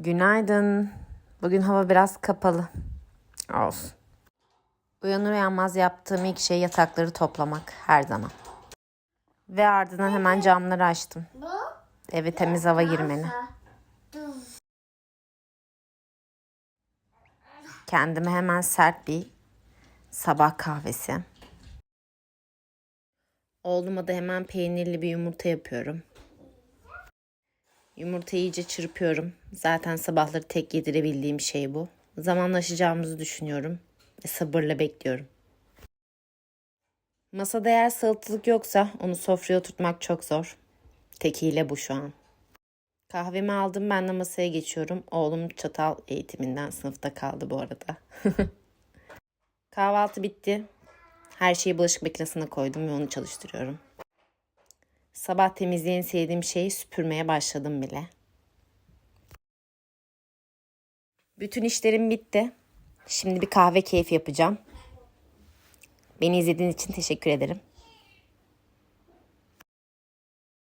Günaydın. Bugün hava biraz kapalı. Olsun. Uyanır uyanmaz yaptığım ilk şey yatakları toplamak her zaman. Ve ardından hemen camları açtım. Eve temiz hava girmeni. Kendime hemen sert bir sabah kahvesi. Oğluma da hemen peynirli bir yumurta yapıyorum. Yumurtayı iyice çırpıyorum. Zaten sabahları tek yedirebildiğim şey bu. Zamanlaşacağımızı düşünüyorum ve sabırla bekliyorum. Masada eğer salatalık yoksa onu sofraya oturtmak çok zor. Tekiyle bu şu an. Kahvemi aldım ben de masaya geçiyorum. Oğlum çatal eğitiminden sınıfta kaldı bu arada. Kahvaltı bitti. Her şeyi bulaşık makinesine koydum ve onu çalıştırıyorum. Sabah temizliğini sevdiğim şeyi süpürmeye başladım bile. Bütün işlerim bitti. Şimdi bir kahve keyfi yapacağım. Beni izlediğiniz için teşekkür ederim.